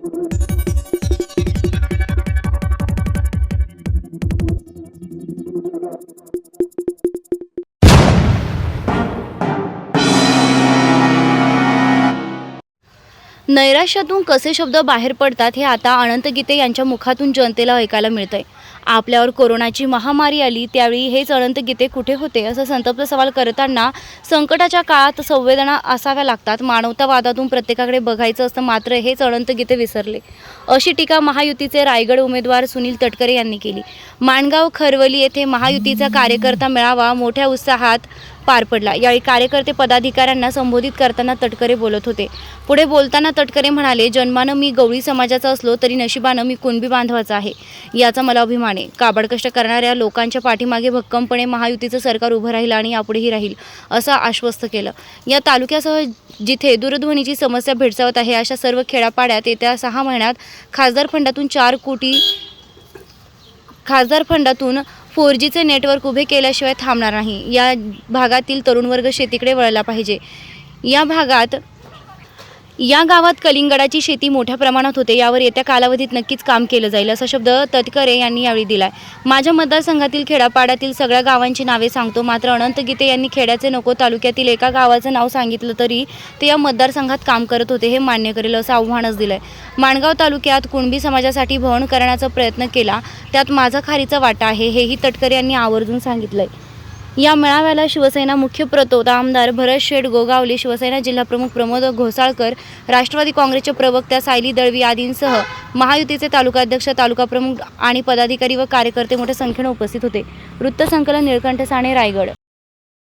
Thank you. नैराश्यातून कसे शब्द बाहेर पडतात हे आता अनंत गीते यांच्या मुखातून जनतेला ऐकायला मिळतंय. आपल्यावर कोरोनाची महामारी आली त्यावेळी हेच अनंत गीते कुठे होते? असं संतप्त सवाल करताना संकटाच्या काळात संवेदना असाव्या लागतात. मानवतावादातून प्रत्येकाकडे बघायचं असतं मात्र हेच अनंत गीते विसरले. अशी टीका महायुतीचे रायगड उमेदवार सुनील तटकरे यांनी केली. माणगाव खरवली येथे महायुतीचा कार्यकर्ता मेळावा मोठ्या उत्साहात पार पडला. यावेळी कार्यकर्ते पदाधिकाऱ्यांना संबोधित करताना तटकरे बोलत होते. पुढे बोलताना तटकरे म्हणाले जन्मानं मी गवळी समाजाचा असलो तरी नशिबानं मी कुणबी बांधवाचा आहे. याचा मला अभिमान आहे. काबड कष्ट करणाऱ्या लोकांच्या पाठीमागे भक्कमपणे महायुतीचं सरकार उभं राहील आणि यापुढेही राहील असं आश्वस्त केलं. या तालुक्यासह जिथे दूरध्वनीची समस्या भेडसावत आहे अशा सर्व खेड्यापाड्यात येत्या सहा महिन्यात खासदार फंडातून चार कोटी खासदार फंडातून फोर जीचे नेटवर्क उभे केल्याशिवाय थांबणार नाही. या भागातील तरुण वर्ग शेतीकडे वळला पाहिजे. या भागात या गावात कलिंगडाची शेती मोठ्या प्रमाणात होते. यावर येत्या कालावधीत नक्कीच काम केलं जाईल असा शब्द तटकरे यांनी यावेळी दिलाय. माझ्या मतदारसंघातील खेड्यापाड्यातील सगळ्या गावांची नावे सांगतो. मात्र अनंत गीते यांनी खेड्याचे नको तालुक्यातील एका गावाचं नाव सांगितलं तरी ते या मतदारसंघात काम करत होते हे मान्य करेल असं आव्हानच दिलंय. माणगाव तालुक्यात कुणबी समाजासाठी भवन करण्याचा प्रयत्न केला. त्यात माझा खारीचा वाटा आहे हेही तटकरे यांनी आवर्जून सांगितलंय. या मेळाव्याला शिवसेना मुख्य प्रतोद आमदार भरत शेठ गोगावले शिवसेना जिल्हाप्रमुख प्रमोद घोसाळकर राष्ट्रवादी काँग्रेसच्या प्रवक्त्या सायली दळवी आदींसह महायुतीचे तालुकाध्यक्ष तालुका प्रमुख आणि पदाधिकारी व कार्यकर्ते मोठ्या संख्येने उपस्थित होते. वृत्तसंकलन निळकंठ साणे रायगड.